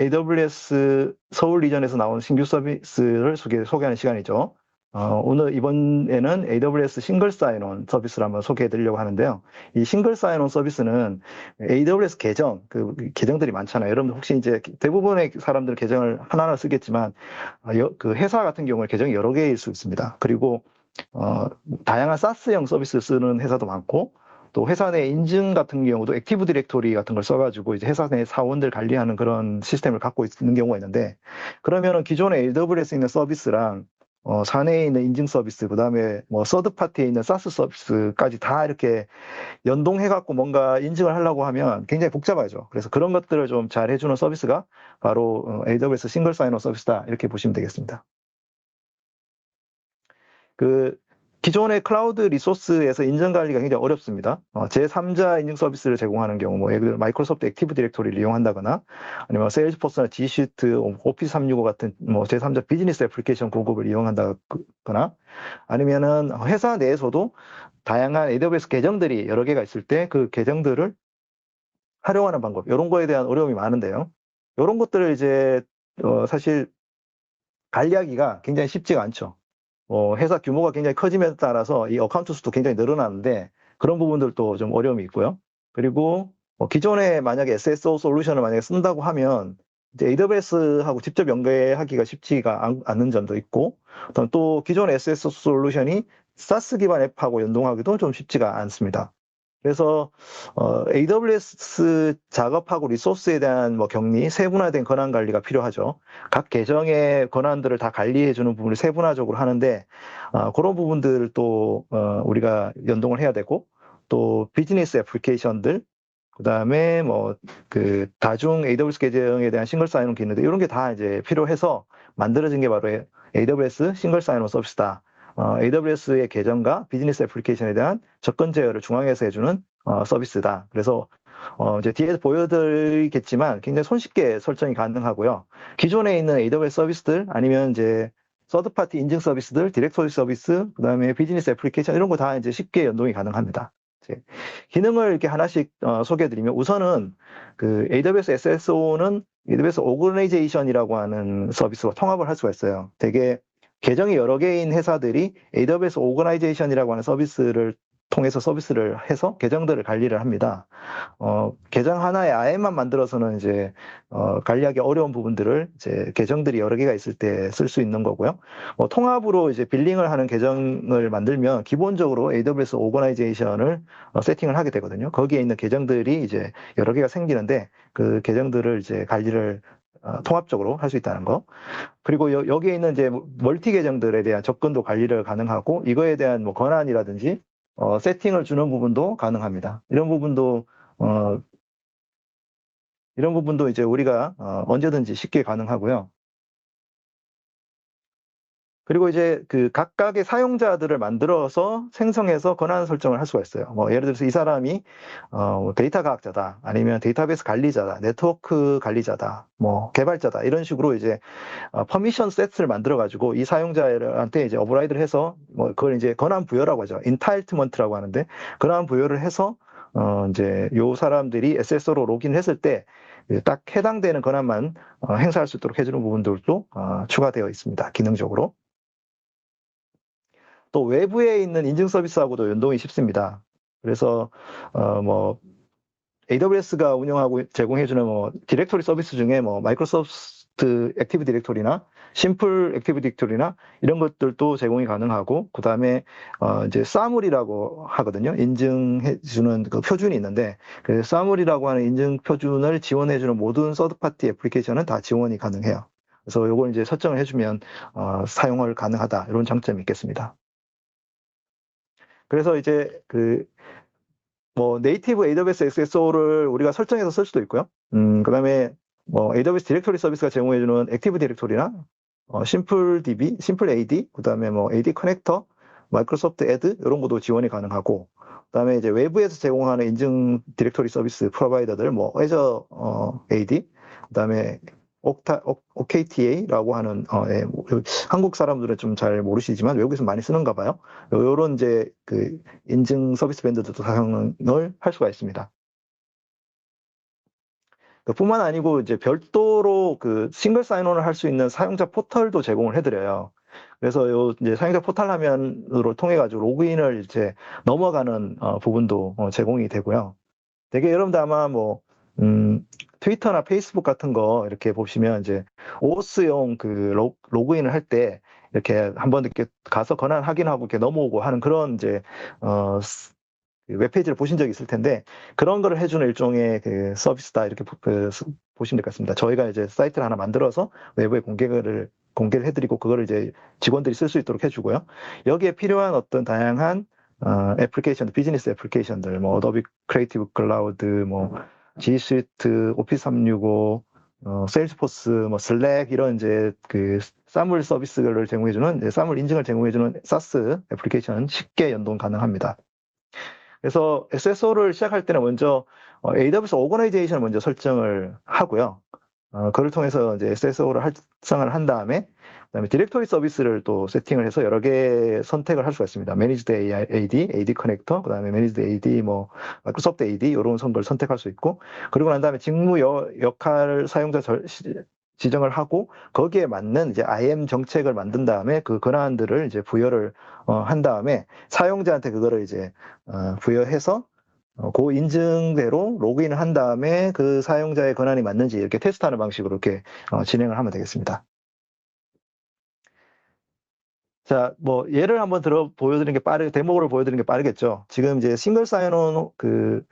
AWS 서울 리전에서 나온 신규 서비스를 소개, 소개하는 시간이죠. 어, 오늘 이번에는 AWS 싱글 사인온 서비스를 한번 소개해 드리려고 하는데요. 이 싱글 사인온 서비스는 AWS 계정, 그 계정들이 많잖아요. 여러분 혹시 이제 대부분의 사람들 계정을 하나하나 쓰겠지만, 어, 그 회사 같은 경우에 계정이 여러 개일 수 있습니다. 그리고 어, 다양한 사스형 서비스 쓰는 회사도 많고, 또 회사 내 인증 같은 경우도 액티브 디렉토리 같은 걸 써가지고 이제 회사 내 사원들 관리하는 그런 시스템을 갖고 있는 경우가 있는데 그러면은 기존에 AWS에 있는 서비스랑 어, 사내에 있는 인증 서비스, 그 다음에 뭐 서드 파티에 있는 사스 서비스까지 다 이렇게 연동해갖고 뭔가 인증을 하려고 하면 굉장히 복잡하죠. 그래서 그런 것들을 좀 잘 해주는 서비스가 바로 어, AWS 싱글 사인업 서비스다. 이렇게 보시면 되겠습니다. 그 기존의 클라우드 리소스에서 인증 관리가 굉장히 어렵습니다. 어, 제3자 인증 서비스를 제공하는 경우, 뭐 예를 들어 마이크로소프트 액티브 디렉토리를 이용한다거나, 아니면 세일즈포스나 G슈트, 오피스 365 같은 뭐 제3자 비즈니스 애플리케이션 공급을 이용한다거나, 아니면은 회사 내에서도 다양한 AWS 계정들이 여러 개가 있을 때 그 계정들을 활용하는 방법, 이런 거에 대한 어려움이 많은데요. 이런 것들을 이제 어, 사실 관리하기가 굉장히 쉽지가 않죠. 어, 회사 규모가 굉장히 커짐에 따라서 이 어카운트 수도 굉장히 늘어나는데 그런 부분들도 좀 어려움이 있고요. 그리고 뭐 기존에 만약에 SSO 솔루션을 만약에 쓴다고 하면 이제 AWS하고 직접 연계하기가 쉽지가 않은 점도 있고 또 기존 SSO 솔루션이 사스 기반 앱하고 연동하기도 좀 쉽지가 않습니다. 그래서 어, AWS 작업하고 리소스에 대한 뭐 격리, 세분화된 권한 관리가 필요하죠. 각 계정의 권한들을 다 관리해주는 부분을 세분화적으로 하는데 어, 그런 부분들을 또 어, 우리가 연동을 해야 되고 또 비즈니스 애플리케이션들 그 다음에 뭐 그 다중 AWS 계정에 대한 싱글 사인온 기능들 이런 게 다 이제 필요해서 만들어진 게 바로 AWS 싱글 사인온 서비스다. 어, AWS의 계정과 비즈니스 애플리케이션에 대한 접근 제어를 중앙에서 해주는 어, 서비스다. 그래서 어, 이제 뒤에서 보여드리겠지만 굉장히 손쉽게 설정이 가능하고요. 기존에 있는 AWS 서비스들 아니면 이제 서드파티 인증 서비스들, 디렉토리 서비스, 그 다음에 비즈니스 애플리케이션 이런 거 다 이제 쉽게 연동이 가능합니다. 기능을 이렇게 하나씩 어, 소개해드리면 우선은 그 AWS SSO는 AWS 오그네이제이션이라고 하는 서비스와 통합을 할 수가 있어요. 되게 계정이 여러 개인 회사들이 AWS 오거나이제이션이라고 하는 서비스를 통해서 서비스를 해서 계정들을 관리를 합니다. 어, 계정 하나의 아예만 만들어서는 이제 어, 관리하기 어려운 부분들을 이제 계정들이 여러 개가 있을 때 쓸 수 있는 거고요. 어, 통합으로 이제 빌링을 하는 계정을 만들면 기본적으로 AWS 오거나이제이션을 어, 세팅을 하게 되거든요. 거기에 있는 계정들이 이제 여러 개가 생기는데 그 계정들을 이제 관리를 어, 통합적으로 할 수 있다는 거. 그리고 여, 기에 있는 이제 멀티 계정들에 대한 접근도 관리를 가능하고 이거에 대한 뭐 권한이라든지 어, 세팅을 주는 부분도 가능합니다. 이런 부분도 어, 이런 부분도 이제 우리가 어, 언제든지 쉽게 가능하고요. 그리고 이제 그 각각의 사용자들을 만들어서 생성해서 권한 설정을 할 수가 있어요. 뭐 예를 들어서 이 사람이 어뭐 데이터 과학자다, 아니면 데이터베이스 관리자다, 네트워크 관리자다, 뭐 개발자다 이런 식으로 이제 어 퍼미션 세트를 만들어 가지고 이 사용자한테 이제 어브라이드를 해서 뭐 그걸 이제 권한 부여라고 하죠. 인타일트먼트라고 하는데 권한 부여를 해서 어 이제 요 사람들이 SSO로 로그인했을 때 딱 해당되는 권한만 어 행사할 수 있도록 해주는 부분들도 어 추가되어 있습니다. 기능적으로. 또 외부에 있는 인증 서비스하고도 연동이 쉽습니다. 그래서 어 뭐 AWS가 운영하고 제공해주는 뭐 디렉토리 서비스 중에 뭐 마이크로소프트 액티브 디렉토리나 심플 액티브 디렉토리나 이런 것들도 제공이 가능하고 그 다음에 어 이제 사물이라고 하거든요. 인증해주는 그 표준이 있는데 그 사물이라고 하는 인증 표준을 지원해주는 모든 서드 파티 애플리케이션은 다 지원이 가능해요. 그래서 이걸 이제 설정을 해주면 어, 사용을 가능하다 이런 장점이 있겠습니다. 그래서 이제 그 뭐 네이티브 AWS SSO를 우리가 설정해서 쓸 수도 있고요. 음, 그다음에 뭐 AWS 디렉토리 서비스가 제공해주는 액티브 디렉토리나 어, 심플 DB, 심플 AD, 그다음에 뭐 AD 커넥터, 마이크로소프트 애드 이런 것도 지원이 가능하고 그다음에 이제 외부에서 제공하는 인증 디렉토리 서비스 프로바이더들 뭐 애저 어, AD, 그다음에 옥타, OKTA라고 하는 어, 예, 뭐, 한국 사람들은 좀 잘 모르시지만 외국에서 많이 쓰는가 봐요. 요런 이제 그 인증 서비스 밴드도 사용을 할 수가 있습니다. 그 뿐만 아니고 이제 별도로 그 싱글 사인온을 할 수 있는 사용자 포털도 제공을 해드려요. 그래서 요 이제 사용자 포털 화면으로 통해 가지고 로그인을 이제 넘어가는 어, 부분도 어, 제공이 되고요. 되게 여러분들 아마 뭐 음, 트위터나 페이스북 같은 거 이렇게 보시면 이제 오스용 그 로, 로그인을 할 때 이렇게 한번 이렇게 가서 권한 확인하고 이렇게 넘어오고 하는 그런 이제 어그 웹페이지를 보신 적이 있을 텐데 그런 거를 해주는 일종의 그 서비스다 이렇게 그, 보시면 될 것 같습니다. 저희가 이제 사이트를 하나 만들어서 외부에 공개를 공개를 해드리고 그거를 이제 직원들이 쓸 수 있도록 해주고요. 여기에 필요한 어떤 다양한 어, 애플리케이션, 비즈니스 애플리케이션들, 뭐 어도비 크리에이티브 클라우드, 뭐 G 스위트, 오피스 365, 어, 세일즈포스, 뭐 슬랙 이런 이제 그 사물 서비스를 제공해주는 사물 인증을 제공해주는 사스 애플리케이션 쉽게 연동 가능합니다. 그래서 SSO를 시작할 때는 먼저 어, AWS 오거나이제이션을 먼저 설정을 하고요. 어, 그걸 통해서 이제 SSO를 활성화를 한 다음에 그다음에 디렉토리 서비스를 또 세팅을 해서 여러 개 선택을 할 수가 있습니다. 매니지드 AD, AD 커넥터, 그다음에 매니지드 AD, 뭐 마이크로소프트 AD 이런 걸 선택할 수 있고 그리고 난 다음에 직무 여, 역할 사용자 절, 지정을 하고 거기에 맞는 이제 IM 정책을 만든 다음에 그 권한들을 이제 부여를 어, 한 다음에 사용자한테 그거를 이제 어, 부여해서 어, 그 인증대로 로그인을 한 다음에 그 사용자의 권한이 맞는지 이렇게 테스트하는 방식으로 이렇게 어, 진행을 하면 되겠습니다. 자, 뭐 예를 한번 들어 보여드리는 게 빠르 데모를 보여드리는 게 빠르겠죠. 지금 이제 싱글 사인온 그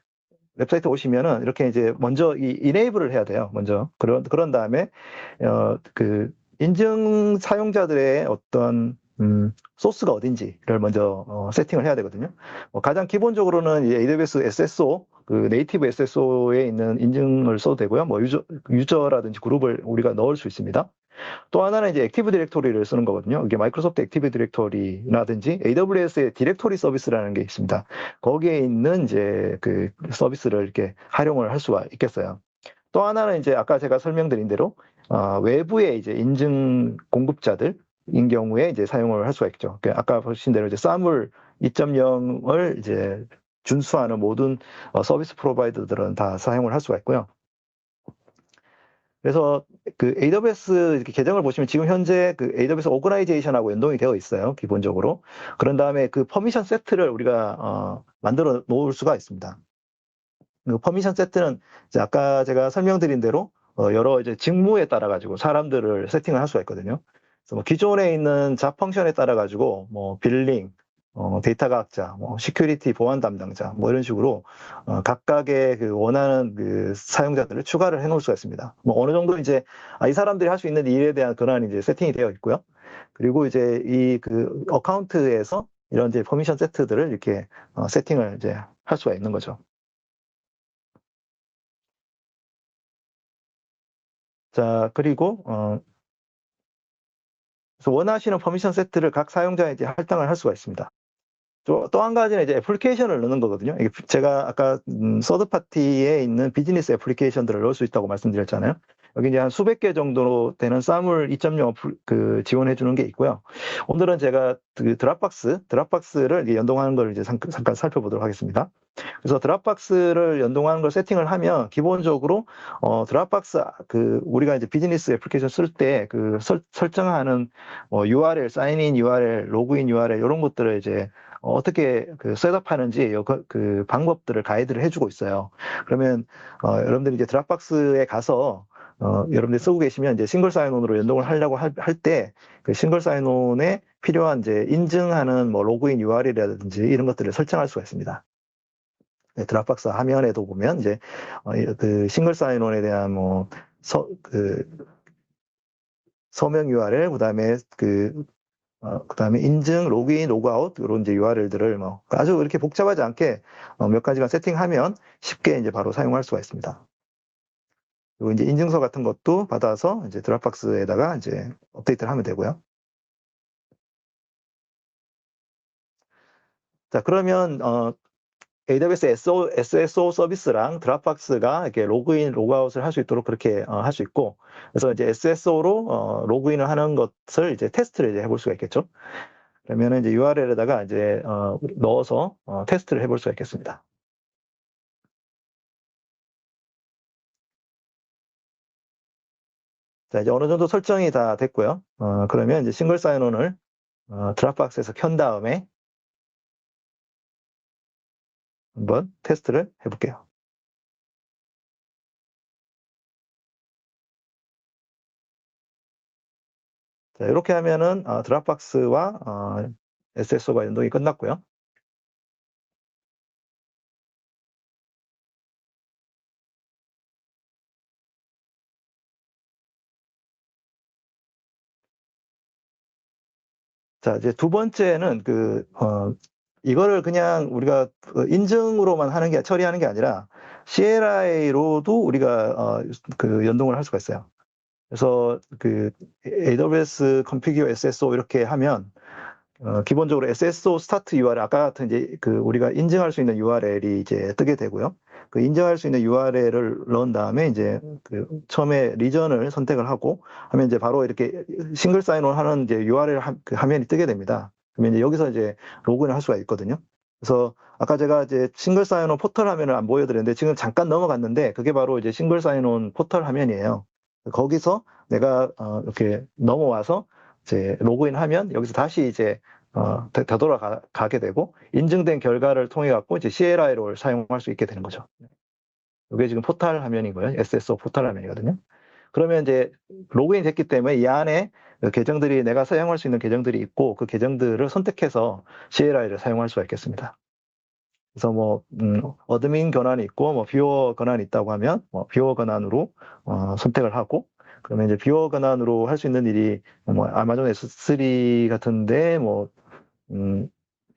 웹사이트 오시면은 이렇게 이제 먼저 이 이네이블을 해야 돼요. 먼저 그런 그런 다음에 어 그 인증 사용자들의 어떤 음, 소스가 어딘지를 먼저 어, 세팅을 해야 되거든요. 뭐 가장 기본적으로는 AWS SSO, 그 네이티브 SSO에 있는 인증을 써도 되고요. 뭐 유저, 유저라든지 그룹을 우리가 넣을 수 있습니다. 또 하나는 이제 액티브 디렉토리를 쓰는 거거든요. 이게 마이크로소프트 액티브 디렉토리라든지 AWS의 디렉토리 서비스라는 게 있습니다. 거기에 있는 이제 그 서비스를 이렇게 활용을 할 수가 있겠어요. 또 하나는 이제 아까 제가 설명드린 대로 어, 외부의 이제 인증 공급자들 인 경우에 이제 사용을 할 수가 있죠. 그 아까 보신 대로 이제 사물 2.0을 이제 준수하는 모든 어, 서비스 프로바이더들은 다 사용을 할 수가 있고요. 그래서 그 AWS 이렇게 계정을 보시면 지금 현재 그 AWS 오거나이제이션하고 연동이 되어 있어요. 기본적으로. 그런 다음에 그 퍼미션 세트를 우리가 어, 만들어 놓을 수가 있습니다. 그 퍼미션 세트는 아까 제가 설명드린 대로 어, 여러 이제 직무에 따라 가지고 사람들을 세팅을 할 수가 있거든요. 그래서 뭐 기존에 있는 잡 펑션에 따라 가지고 뭐 빌링, 어, 데이터 과학자, 뭐, 시큐리티 보안 담당자, 뭐 이런 식으로 어, 각각의 그 원하는 그 사용자들을 추가를 해 놓을 수가 있습니다. 뭐 어느 정도 이제 아, 이 사람들이 할 수 있는 일에 대한 그런 이제 세팅이 되어 있고요. 그리고 이제 이 그 어카운트에서 이런 이제 퍼미션 세트들을 이렇게 어, 세팅을 이제 할 수가 있는 거죠. 자, 그리고 어, 원하시는 퍼미션 세트를 각 사용자에 이제 할당을 할 수가 있습니다. 또한 가지는 이제 애플리케이션을 넣는 거거든요. 제가 아까 음, 서드 파티에 있는 비즈니스 애플리케이션들을 넣을 수 있다고 말씀드렸잖아요. 여기 이제 한 수백 개 정도 되는 사물 2.0 그 지원해 주는 게 있고요. 오늘은 제가 그 드랍박스, 드랍박스를 연동하는 걸 이제 잠깐, 살펴보도록 하겠습니다. 그래서 드랍박스를 연동하는 걸 세팅을 하면 기본적으로 어, 드랍박스 그 우리가 이제 비즈니스 애플리케이션 쓸 때 그 설정하는 뭐 URL, 사인인 URL, 로그인 URL 이런 것들을 이제 어, 어떻게 그 셋업하는지 그, 그 방법들을 가이드를 해주고 있어요. 그러면 어, 여러분들이 이제 드랍박스에 가서 어, 여러분들이 쓰고 계시면 이제 싱글 사인온으로 연동을 하려고 할 때 그 싱글 사인온에 필요한 이제 인증하는 뭐 로그인 URL이라든지 이런 것들을 설정할 수가 있습니다. 네, 드랍박스 화면에도 보면 이제 어, 그 싱글 사인온에 대한 뭐 서, 그 서명 URL, 그 다음에 그 어, 그 다음에 인증, 로그인, 로그아웃, 이런 이제 URL들을 뭐 아주 이렇게 복잡하지 않게 어, 몇 가지만 세팅하면 쉽게 이제 바로 사용할 수가 있습니다. 그리고 이제 인증서 같은 것도 받아서 이제 드랍박스에다가 이제 업데이트를 하면 되고요. 자, 그러면, 어, AWS SO, SSO 서비스랑 드랍박스가 이렇게 로그인, 로그아웃을 할 수 있도록 그렇게 어, 할수 있고, 그래서 이제 SSO로 어, 로그인을 하는 것을 이제 테스트를 이제 해볼 수가 있겠죠. 그러면 이제 URL에다가 이제 어, 넣어서 어, 테스트를 해볼 수가 있겠습니다. 자, 이제 어느 정도 설정이 다 됐고요. 어, 그러면 이제 싱글 사인온을 어, 드랍박스에서 켠 다음에 한번 테스트를 해볼게요. 자, 이렇게 하면은 어, 드랍박스와 어, SSO가 연동이 끝났고요. 자, 이제 두 번째는 그, 어, 이거를 그냥 우리가 인증으로만 하는 게, 처리하는 게 아니라 CLI로도 우리가, 어, 그 연동을 할 수가 있어요. 그래서 그 AWS configure SSO 이렇게 하면 어, 기본적으로 SSO 스타트 URL 아까 같은 이제 그 우리가 인증할 수 있는 URL이 이제 뜨게 되고요. 그 인증할 수 있는 URL을 넣은 다음에 이제 그 처음에 리전을 선택을 하고 하면 이제 바로 이렇게 싱글 사인온 하는 이제 URL 하, 그 화면이 뜨게 됩니다. 그러면 이제 여기서 이제 로그인을 할 수가 있거든요. 그래서 아까 제가 이제 싱글 사인온 포털 화면을 안 보여드렸는데 지금 잠깐 넘어갔는데 그게 바로 이제 싱글 사인온 포털 화면이에요. 거기서 내가 어, 이렇게 넘어와서 이제 로그인하면 여기서 다시 이제 어, 되돌아가게 되고 인증된 결과를 통해 갖고 이제 CLI를 사용할 수 있게 되는 거죠. 이게 지금 포탈 화면이고요. SSO 포탈 화면이거든요. 그러면 이제 로그인 됐기 때문에 이 안에 그 계정들이 내가 사용할 수 있는 계정들이 있고 그 계정들을 선택해서 CLI를 사용할 수가 있겠습니다. 그래서 뭐 음, 어드민 권한이 있고 뭐 뷰어 권한이 있다고 하면 뭐 뷰어 권한으로 어, 선택을 하고 그러면 이제 뷰어 권한으로 할 수 있는 일이 뭐 아마존 S3 같은데 뭐 음,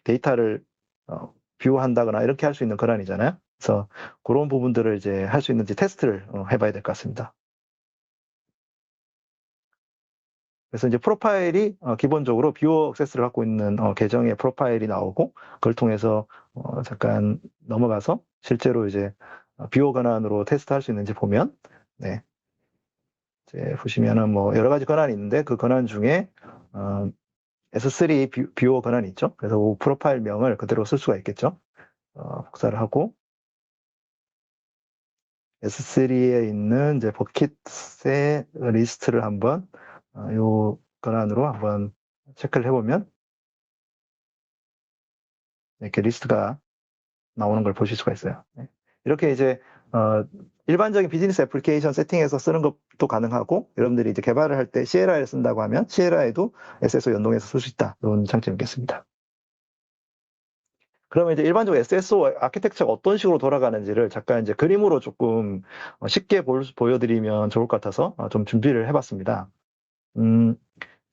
데이터를 어, 뷰한다거나 이렇게 할 수 있는 권한이잖아요. 그래서 그런 부분들을 이제 할 수 있는지 테스트를 어, 해봐야 될 것 같습니다. 그래서 이제 프로파일이 어, 기본적으로 뷰어 액세스를 갖고 있는 어, 계정의 프로파일이 나오고 그걸 통해서 어, 잠깐 넘어가서 실제로 이제 뷰어 권한으로 테스트할 수 있는지 보면 네. 이제 보시면은 뭐 여러 가지 권한이 있는데 그 권한 중에 어, S3 뷰, 뷰어 권한이 있죠. 그래서 그 프로파일 명을 그대로 쓸 수가 있겠죠. 어, 복사를 하고 S3에 있는 이제 버킷의 리스트를 한번 어, 요 권한으로 한번 체크를 해보면 이렇게 리스트가 나오는 걸 보실 수가 있어요. 네. 이렇게 이제 어, 일반적인 비즈니스 애플리케이션 세팅에서 쓰는 것도 가능하고 여러분들이 이제 개발을 할때 CLI를 쓴다고 하면 CLI도 SSO 연동해서 쓸 수 있다. 이런 장점이 있겠습니다. 그러면 이제 일반적으로 SSO 아키텍처가 어떤 식으로 돌아가는지를 잠깐 이제 그림으로 조금 어, 쉽게 볼, 보여드리면 좋을 것 같아서 어, 좀 준비를 해봤습니다. 음,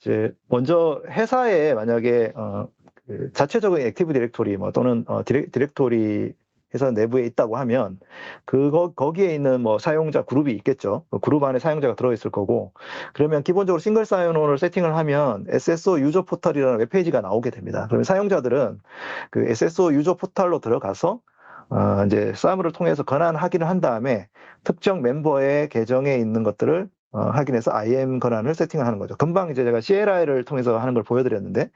이제 먼저 회사에 만약에 어, 그 자체적인 액티브 디렉토리 뭐 또는 어, 디렉, 디렉토리 회사 내부에 있다고 하면 그거 거기에 있는 뭐 사용자 그룹이 있겠죠. 그 그룹 안에 사용자가 들어 있을 거고 그러면 기본적으로 싱글 사인온을 세팅을 하면 SSO 유저 포털이라는 웹페이지가 나오게 됩니다. 그러면 사용자들은 그 SSO 유저 포털로 들어가서 어, 이제 사무를 통해서 권한 확인을 한 다음에 특정 멤버의 계정에 있는 것들을 어, 확인해서 IM 권한을 세팅을 하는 거죠. 금방 이제 제가 CLI를 통해서 하는 걸 보여드렸는데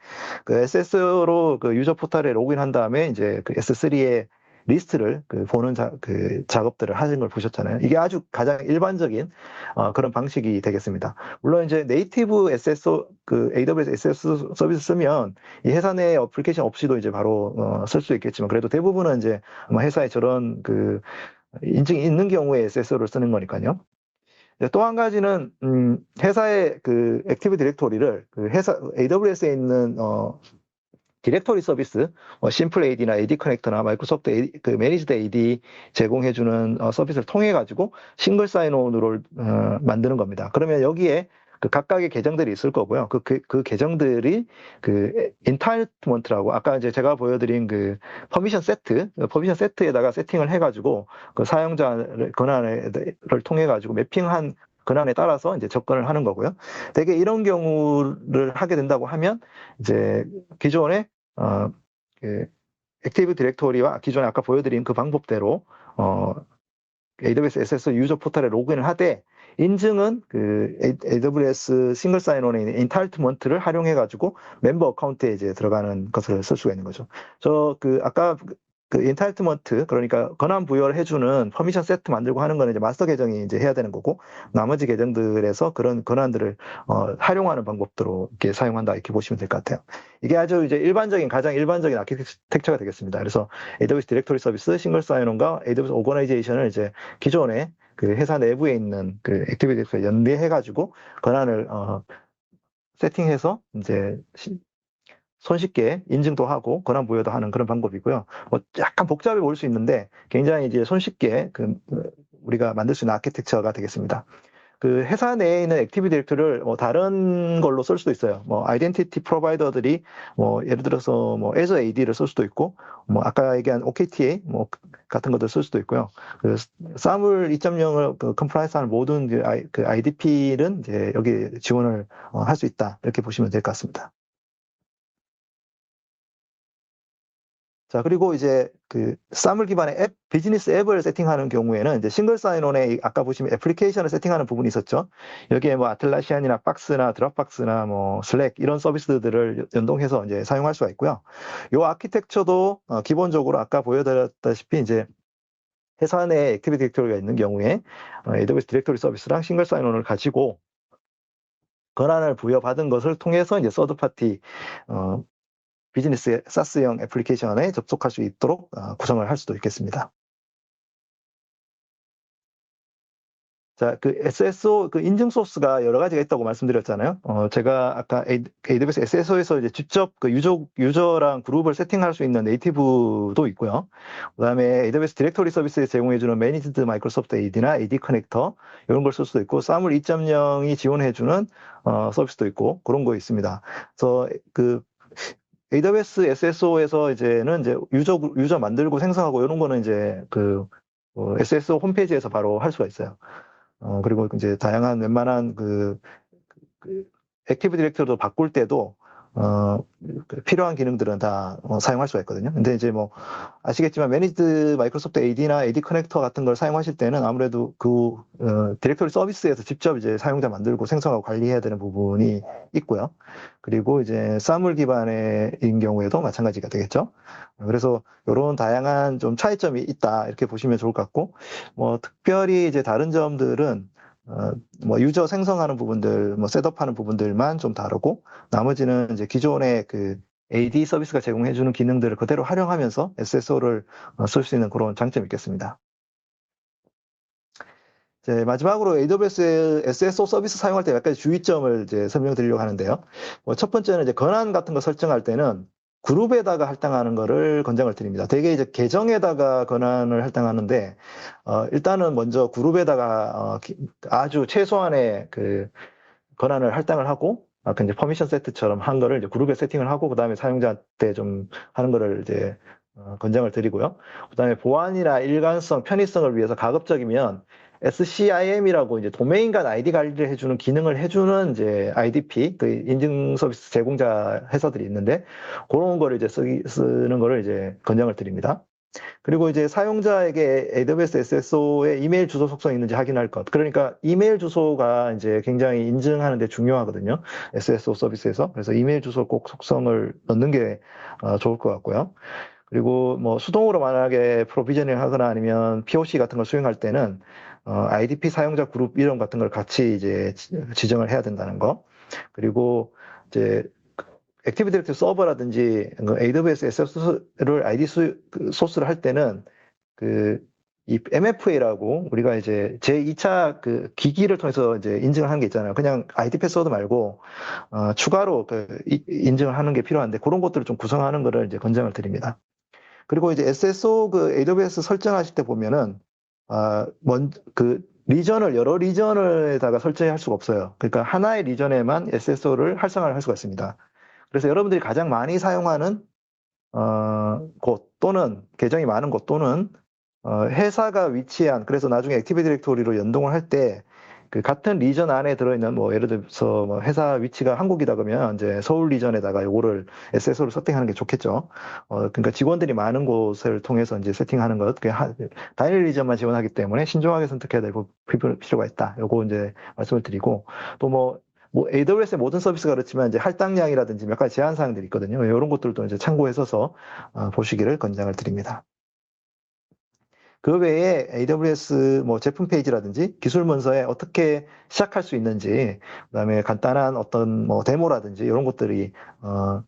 그 SS로 그 유저 포털에 로그인한 다음에 이제 그 S3의 리스트를 그 보는 자, 그 작업들을 하는 걸 보셨잖아요. 이게 아주 가장 일반적인 어, 그런 방식이 되겠습니다. 물론 이제 네이티브 SSO 그 AWS SS 서비스 쓰면 이 회사 내 어플리케이션 없이도 이제 바로 어, 쓸 수 있겠지만 그래도 대부분은 이제 아마 회사에 저런 그 인증이 있는 경우에 SSO를 쓰는 거니까요. 또 한 가지는 음, 회사의 그 액티브 디렉토리를 그 회사 AWS에 있는 어, 디렉토리 서비스, 뭐 심플 AD나 AD 커넥터나 마이크로소프트 AD, 그 매니지드 AD 제공해주는 어, 서비스를 통해 가지고 싱글 사인온으로 어, 만드는 겁니다. 그러면 여기에 그 각각의 계정들이 있을 거고요. 그, 그, 그 계정들이 그 인타이트먼트라고 아까 이제 제가 보여드린 그 퍼미션 세트, 퍼미션 세트에다가 세팅을 해가지고 그 사용자 권한을 통해 가지고 매핑한 근황에 따라서 이제 접근을 하는 거고요. 대개 이런 경우를 하게 된다고 하면 이제 기존에 어, 그 액티브 디렉토리와 기존에 아까 보여드린 그 방법대로 어, AWS SS 유저 포털에 로그인을 하되 인증은 그 AWS 싱글 사인온에 있는 인타일트먼트를 활용해 가지고 멤버 어카운트에 이제 들어가는 것을 쓸 수가 있는 거죠. 저 그 아까 그 인타이트먼트 그러니까 권한 부여를 해주는 퍼미션 세트 만들고 하는 거는 이제 마스터 계정이 이제 해야 되는 거고 나머지 계정들에서 그런 권한들을 어, 활용하는 방법으로 이렇게 사용한다 이렇게 보시면 될 것 같아요. 이게 아주 이제 일반적인 가장 일반적인 아키텍처가 되겠습니다. 그래서 AWS 디렉토리 서비스 싱글 사인온과 AWS 오거나이제이션을 이제 기존에 그 회사 내부에 있는 그 액티비티에 연계해 가지고 권한을 어, 세팅해서 이제 손쉽게 인증도 하고 권한 부여도 하는 그런 방법이고요. 뭐 약간 복잡해 보일 수 있는데 굉장히 이제 손쉽게 그 우리가 만들 수 있는 아키텍처가 되겠습니다. 그 회사 내에 있는 액티비 디렉터를 뭐 다른 걸로 쓸 수도 있어요. 뭐 아이덴티티 프로바이더들이 뭐 예를 들어서 뭐 Azure AD를 쓸 수도 있고 뭐 아까 얘기한 OKTA 뭐 같은 것들 쓸 수도 있고요. 그 사물 2.0을 그 컴플라이스하는 모든 그, I, 그 IDP는 이제 여기 지원을 어, 할수 있다 이렇게 보시면 될 것 같습니다. 자, 그리고 이제 그 쌈을 기반의 앱, 비즈니스 앱을 세팅하는 경우에는 이제 싱글 사인온에 아까 보시면 애플리케이션을 세팅하는 부분이 있었죠. 여기에 뭐 아틀라시안이나 박스나 드랍박스나 뭐 슬랙 이런 서비스들을 연동해서 이제 사용할 수가 있고요. 요 아키텍처도 어, 기본적으로 아까 보여드렸다시피 이제 회사 내에 액티비티 디렉토리가 있는 경우에 어, AWS 디렉토리 서비스랑 싱글 사인온을 가지고 권한을 부여받은 것을 통해서 이제 서드 파티 어, 비즈니스 사스형 애플리케이션에 접속할 수 있도록 어, 구성을 할 수도 있겠습니다. 자, 그 SSO 그 인증 소스가 여러 가지가 있다고 말씀드렸잖아요. 어, 제가 아까 AWS SSO에서 이제 직접 그 유저 유저랑 그룹을 세팅할 수 있는 네이티브도 있고요. 그다음에 AWS 디렉토리 서비스에 제공해주는 매니지드 마이크로소프트 AD나 AD 커넥터 이런 걸 쓸 수도 있고, 사물 2.0이 지원해주는 어, 서비스도 있고 그런 거 있습니다. 그래서 그 AWS SSO에서 이제는 이제 유저 유저 만들고 생성하고 이런 거는 이제 그 어, SSO 홈페이지에서 바로 할 수가 있어요. 어, 그리고 이제 다양한 웬만한 그, 그 액티브 디렉터도 바꿀 때도 어, 그 필요한 기능들은 다 어, 사용할 수가 있거든요. 근데 이제 뭐 아시겠지만 매니드 마이크로소프트 AD나 AD 커넥터 같은 걸 사용하실 때는 아무래도 그 어, 디렉토리 서비스에서 직접 이제 사용자 만들고 생성하고 관리해야 되는 부분이 있고요. 그리고 이제 사물 기반인 경우에도 마찬가지가 되겠죠. 그래서 이런 다양한 좀 차이점이 있다 이렇게 보시면 좋을 것 같고 뭐 특별히 이제 다른 점들은 어, 뭐 유저 생성하는 부분들, 뭐 셋업하는 부분들만 좀 다르고 나머지는 이제 기존의 그 AD 서비스가 제공해주는 기능들을 그대로 활용하면서 SSO를 어, 쓸수 있는 그런 장점이 있겠습니다. 이제 마지막으로 AWS SSO 서비스 사용할 때 몇 가지 주의점을 이제 설명드리려고 하는데요. 뭐 첫 번째는 이제 권한 같은 거 설정할 때는 그룹에다가 할당하는 거를 권장을 드립니다. 대개 이제 계정에다가 권한을 할당하는데 어, 일단은 먼저 그룹에다가 어, 아주 최소한의 그 권한을 할당을 하고 아까 이제 퍼미션 세트처럼 한 거를 이제 그룹에 세팅을 하고 그다음에 사용자한테 좀 하는 거를 이제 어, 권장을 드리고요. 그다음에 보안이나 일관성, 편의성을 위해서 가급적이면 SCIM이라고 이제 도메인 간 아이디 관리를 해주는 기능을 해주는 이제 IDP 그 인증 서비스 제공자 회사들이 있는데 그런 거를 이제 쓰기, 쓰는 거를 이제 권장을 드립니다. 그리고 이제 사용자에게 AWS SSO의 이메일 주소 속성이 있는지 확인할 것. 그러니까 이메일 주소가 이제 굉장히 인증하는데 중요하거든요. SSO 서비스에서. 그래서 이메일 주소 꼭 속성을 넣는 게 어, 좋을 것 같고요. 그리고 뭐 수동으로 만약에 프로비저닝 하거나 아니면 POC 같은 걸 수행할 때는 어, IDP 사용자 그룹 이름 같은 걸 같이 이제 지정을 해야 된다는 거. 그리고 이제 액티브 디렉트 서버라든지 그 AWS SS를 ID 소스를 할 때는 그 이 MFA라고 우리가 이제 제2차 그 기기를 통해서 이제 인증을 하는 게 있잖아요. 그냥 ID 패스워드 말고 어, 추가로 그 이, 인증을 하는 게 필요한데 그런 것들을 좀 구성하는 거를 이제 권장을 드립니다. 그리고 이제 SSO 그 AWS 설정하실 때 보면은 아, 먼, 그, 리전을 여러 리전에다가 설정할 수가 없어요. 그러니까 하나의 리전에만 SSO를 활성화를 할 수가 있습니다. 그래서 여러분들이 가장 많이 사용하는 어, 곳 또는 계정이 많은 곳 또는 어, 회사가 위치한 그래서 나중에 액티비 디렉토리로 연동을 할 때 그 같은 리전 안에 들어있는 뭐 예를 들어서 뭐 회사 위치가 한국이다 그러면 이제 서울 리전에다가 요거를 SSO를 세팅하는 게 좋겠죠. 어 그러니까 직원들이 많은 곳을 통해서 이제 세팅하는 것, 그 다일 리전만 지원하기 때문에 신중하게 선택해야 될 필요가 있다. 요거 이제 말씀을 드리고 또뭐 뭐 AWS의 모든 서비스가 그렇지만 이제 할당량이라든지 몇 가지 제한 사항들이 있거든요. 이런 것들도 이제 참고해서 어, 보시기를 권장을 드립니다. 그 외에 AWS 뭐 제품 페이지라든지 기술 문서에 어떻게 시작할 수 있는지, 그다음에 간단한 어떤 뭐 데모라든지 이런 것들이 어,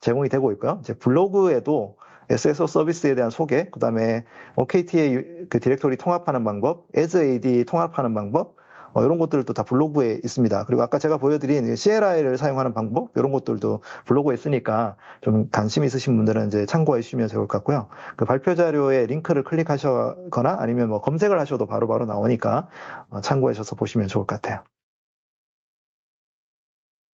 제공이 되고 있고요. 이제 블로그에도 SSO 서비스에 대한 소개, 그다음에 OKT의 그 디렉토리 통합하는 방법, as AD 통합하는 방법, 어, 이런 것들도 다 블로그에 있습니다. 그리고 아까 제가 보여드린 CLI를 사용하는 방법, 이런 것들도 블로그에 있으니까 좀 관심 있으신 분들은 이제 참고해 주시면 좋을 것 같고요. 그 발표 자료에 링크를 클릭하거나 아니면 뭐 검색을 하셔도 바로바로 나오니까 어, 참고하셔서 보시면 좋을 것 같아요.